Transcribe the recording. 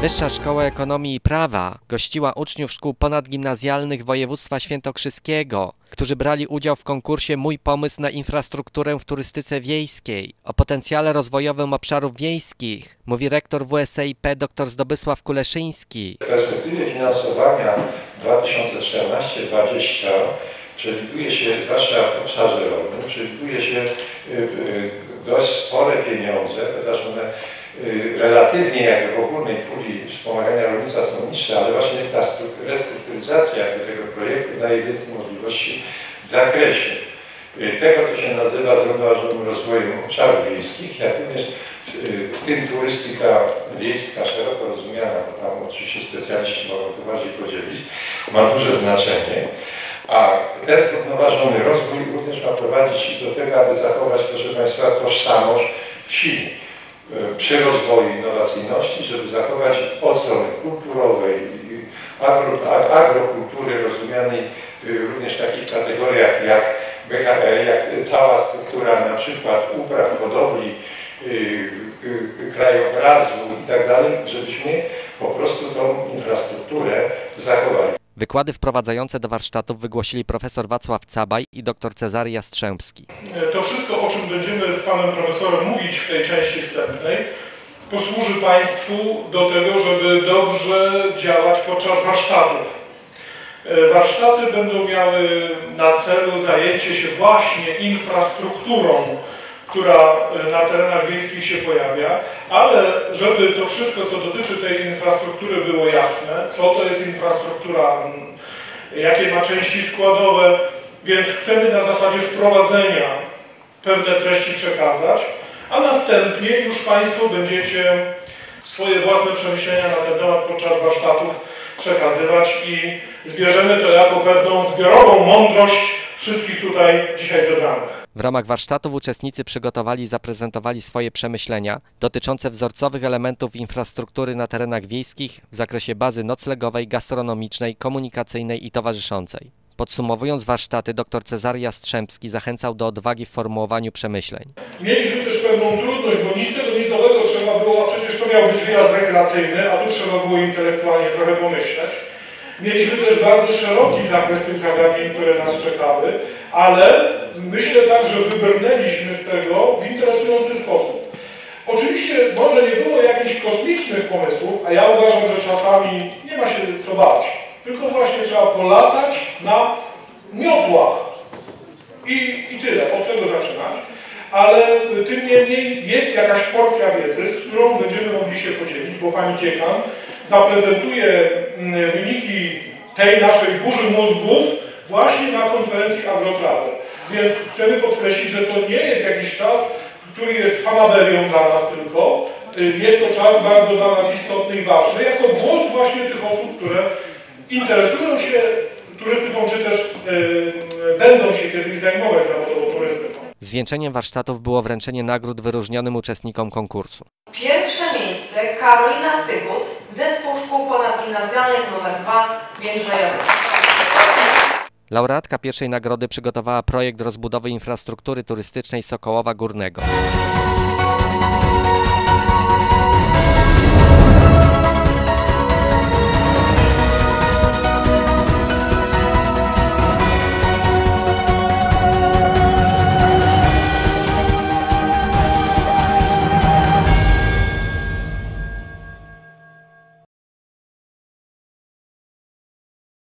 Wyższa Szkoła Ekonomii i Prawa gościła uczniów szkół ponadgimnazjalnych województwa świętokrzyskiego, którzy brali udział w konkursie Mój pomysł na infrastrukturę w turystyce wiejskiej. O potencjale rozwojowym obszarów wiejskich mówi rektor WSIP dr Zdobysław Kuleszyński. W perspektywie finansowania 2014-2020 przewiduje się, zwłaszcza w obszarze rolnym, przewiduje się y, y, dość spore pieniądze, chociaż one y, relatywnie jakby w ogólnej puli wspomagania rolnictwa są niższe, ale właśnie ta stru- restrukturyzacja tego projektu daje więcej możliwości w zakresie tego, co się nazywa zrównoważonym rozwojem obszarów wiejskich, jak również w tym turystyka wiejska szeroko rozumiana, bo tam oczywiście specjaliści mogą to bardziej podzielić, ma duże znaczenie. A ten zrównoważony rozwój również ma prowadzić do tego, aby zachować, proszę Państwa, tożsamość wsi y, przy rozwoju innowacyjności, żeby zachować od strony kulturowej, agro, ag- agrokultury rozumianej y, również w takich kategoriach jak, BHE, jak cała struktura na przykład upraw, hodowli, krajobrazu i tak dalej, żebyśmy po prostu tą infrastrukturę zachowali. Wykłady wprowadzające do warsztatów wygłosili profesor Wacław Cabaj i dr Cezary Jastrzębski. To wszystko, o czym będziemy z panem profesorem mówić w tej części wstępnej, posłuży Państwu do tego, żeby dobrze działać podczas warsztatów. E, Warsztaty będą miały na celu zajęcie się właśnie infrastrukturą, która e, na terenach wiejskich się pojawia, ale żeby to wszystko, co dotyczy tej infrastruktury było jasne, co to jest infrastruktura, m, jakie ma części składowe, więc chcemy na zasadzie wprowadzenia pewne treści przekazać, a następnie już Państwo będziecie swoje własne przemyślenia na ten temat podczas warsztatów przekazywać i zbierzemy to jako pewną zbiorową mądrość wszystkich tutaj dzisiaj zebranych. W ramach warsztatów uczestnicy przygotowali i zaprezentowali swoje przemyślenia dotyczące wzorcowych elementów infrastruktury na terenach wiejskich w zakresie bazy noclegowej, gastronomicznej, komunikacyjnej i towarzyszącej. Podsumowując warsztaty, dr Cezary Jastrzębski zachęcał do odwagi w formułowaniu przemyśleń. Mieliśmy też pewną trudność, bo nic tego nizowego trzeba było, a przecież to miał być wyjazd rekreacyjny, a tu trzeba było intelektualnie trochę pomyśleć. Mieliśmy też bardzo szeroki zakres tych zagadnień, które nas czekały, ale myślę tak, że wybrnęliśmy z tego w interesujący sposób. Oczywiście może nie było jakichś kosmicznych pomysłów, a ja uważam, że czasami nie ma się co bać, tylko właśnie trzeba polatać na miotłach. I, I tyle, od tego zaczynać. Ale tym niemniej jest jakaś porcja wiedzy, z którą będziemy mogli się podzielić, bo Pani Dziekan zaprezentuje wyniki tej naszej burzy mózgów właśnie na konferencji AgroTravel. Więc chcemy podkreślić, że to nie jest jakiś czas, który jest fanaberią dla nas tylko. Y, Jest to czas bardzo dla nas istotny i ważny, jako głos właśnie tych osób, które interesują się turystyką, czy też y, będą się kiedyś zajmować zawodowo turystyką. Zwieńczeniem warsztatów było wręczenie nagród wyróżnionym uczestnikom konkursu. Pierwsze miejsce Karolina Sygut, Szkół Ponadgimnazjalnych nr 2 w. Laureatka pierwszej nagrody przygotowała projekt rozbudowy infrastruktury turystycznej Sokołowa Górnego.